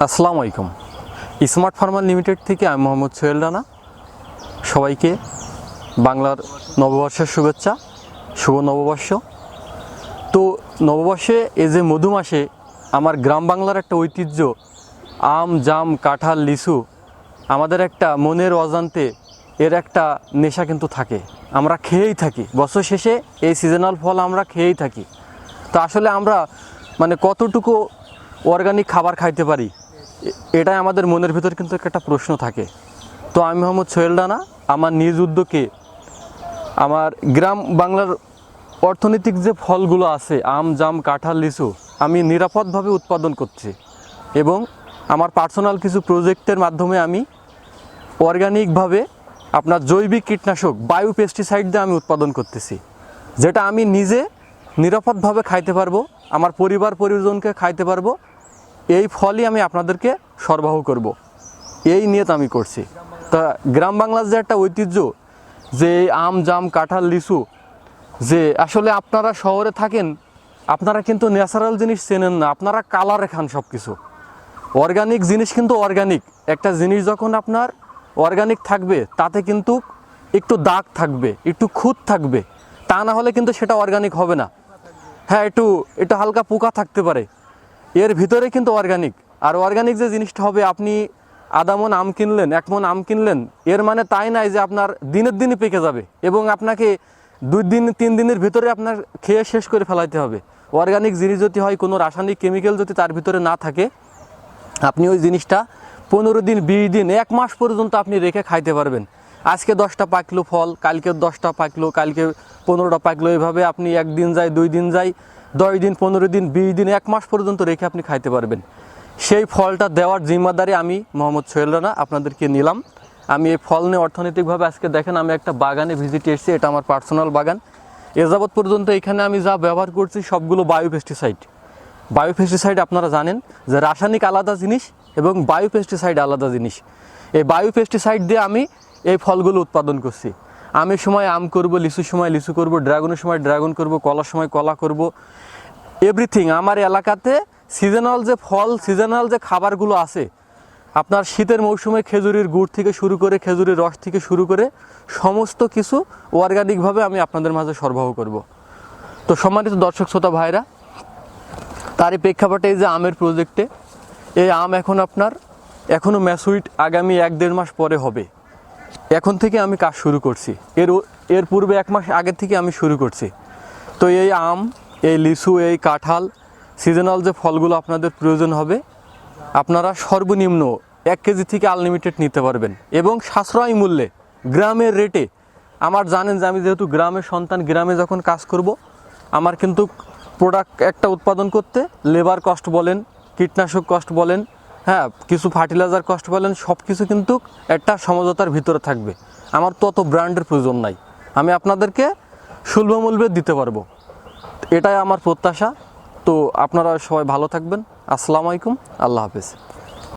আসসালামু আলাইকুম। Smart farmer limited থেকে আমি মোহাম্মদ সোহেল রানা। সবাইকে বাংলার নববর্ষের শুভেচ্ছা, শুভ নববর্ষ। তো নববর্ষে এই যে মধু মাসে আমার গ্রাম বাংলার একটা ঐতিহ্য, আম, জাম, কাঁঠাল, লিচু, আমাদের একটা মনের অজান্তে এর একটা নেশা কিন্তু থাকে। আমরা খেয়েই থাকি। বছর শেষে এই সিজনাল ফল আমরা খেয়েই থাকি। তো আসলে আমরা মানে কতটুকু অর্গানিক খাবার খাইতে পারি এ- এটাই আমাদের মনের ভিতর কিন্তু একটা প্রশ্ন থাকে। তো আমি মোহাম্মদ সোহেল রানা, আমার নিজ উদ্যোগে আমার গ্রাম বাংলার অর্থনৈতিক যে ফলগুলো আছে, আম, জাম, কাঁঠাল, লিচু, আমি নিরাপদভাবে উৎপাদন করছি এবং আমার পার্সোনাল কিছু প্রজেক্টের মাধ্যমে আমি অর্গানিকভাবে আপনার জৈবিক কীটনাশক বায়ু পেস্টিসাইড দিয়ে আমি উৎপাদন করতেছি, যেটা আমি নিজে নিরাপদভাবে খাইতে পারব, আমার পরিবার, পরিজনকে খাইতে পারব এই ফলই আমি আপনাদেরকে সরবরাহ করব। এই নিয়ত আমি করছি। তা গ্রাম বাংলার যে একটা ঐতিহ্য, যে আম, জাম, কাঁঠাল, লিচু, যে আসলে আপনারা শহরে থাকেন, আপনারা কিন্তু ন্যাচারাল জিনিস চেনেন না, আপনারা কালারে খান সব কিছু অর্গানিক জিনিস কিন্তু অর্গানিক। একটা জিনিস যখন আপনার অর্গানিক থাকবে, তাতে কিন্তু একটু দাগ থাকবে, একটু খুঁত থাকবে। তা না হলে কিন্তু সেটা অর্গানিক হবে না। হ্যাঁ একটু একটু হালকা পোকা থাকতে পারে। এর ভিতরে কিন্তু অর্গানিক আর অর্গানিক যে জিনিসটা হবে, আপনি আধা মন, আম কিনলেন, এক মন আম কিনলেন, এর মানে তাই নাই যে আপনার দিনের দিনই পেকে যাবে এবং আপনাকে দুই দিন, তিন দিনের ভিতরে আপনার খেয়ে শেষ করে ফেলাইতে হবে। অর্গানিক জিনিস যদি হয়, কোনো রাসায়নিক কেমিক্যাল যদি তার ভিতরে না থাকে, আপনি ওই জিনিসটা পনেরো দিন, বিশ দিন, এক মাস পর্যন্ত আপনি রেখে খাইতে পারবেন। আজকে দশটা পাকলো ফল, কালকে দশটা পাকলো, কালকে পনেরোটা পাকলো এইভাবে আপনি একদিন যায়, দুই দিন যায় দশ দিন, পনেরো দিন, বিশ দিন, এক মাস পর্যন্ত রেখে আপনি খাইতে পারবেন। সেই ফলটা দেওয়ার জিম্মাদারি আমি মোহাম্মদ সোহেল রানা আপনাদেরকে নিলাম। আমি এই ফল নিয়ে অর্থনৈতিকভাবে আজকে দেখেন, আমি একটা বাগানে ভিজিট এসেছি, এটা আমার পার্সোনাল বাগান। এ যাবৎ পর্যন্ত এখানে আমি যা ব্যবহার করছি সবগুলো বায়ো পেস্টিসাইড বায়ো পেস্টিসাইড আপনারা জানেন যে রাসায়নিক আলাদা জিনিস এবং বায়ো পেস্টিসাইড আলাদা জিনিস। এই বায়ো পেস্টিসাইড দিয়ে আমি এই ফলগুলো উৎপাদন করছি। আমের সময় আম করব, লিচুর সময় লিচু করব, ড্রাগনের সময় ড্রাগন করব, কলার সময় কলা করব। এভরিথিং আমার এলাকাতে সিজনাল যে ফল সিজনাল যে খাবারগুলো আছে, আপনার শীতের মৌসুমে খেজুরির গুড় থেকে শুরু করে, খেজুরির রস থেকে শুরু করে, সমস্ত কিছু অর্গানিকভাবে আমি আপনাদের মাঝে সরবরাহ করব। তো সম্মানিত দর্শক, শ্রোতা, ভাইরা, তারই প্রেক্ষাপটে এই যে আমের প্রজেক্টে এই আম এখন আপনার এখনও ম্যাসুইট আগামী এক দেড় মাস পরে হবে। এখন থেকে আমি কাজ শুরু করছি। এর এর পূর্বে এক মাস আগের থেকে আমি শুরু করছি। তো এই আম, এই লিচু, এই কাঁঠাল সিজনাল যে ফলগুলো আপনাদের প্রয়োজন হবে, আপনারা সর্বনিম্ন এক কেজি থেকে আনলিমিটেড নিতে পারবেন। এবং সাশ্রয় মূল্যে, গ্রামের রেটে আমার জানেন যে আমি যেহেতু গ্রামের সন্তান, গ্রামে যখন কাজ করব, আমার কিন্তু প্রোডাক্ট একটা উৎপাদন করতে লেবার কস্ট বলেন, কীটনাশক কস্ট বলেন হ্যাঁ কিছু ফার্টিলাইজার কস্ট বলেন সব কিছু কিন্তু একটা সমঝোতার ভিতরে থাকবে। আমার তত ব্র্যান্ডের প্রয়োজন নাই। আমি আপনাদেরকে সুলভ মূল্যে দিতে পারব। এটাই আমার প্রত্যাশা। তো আপনারা সবাই ভালো থাকবেন। আসসালামু আলাইকুম। আল্লাহ হাফেজ।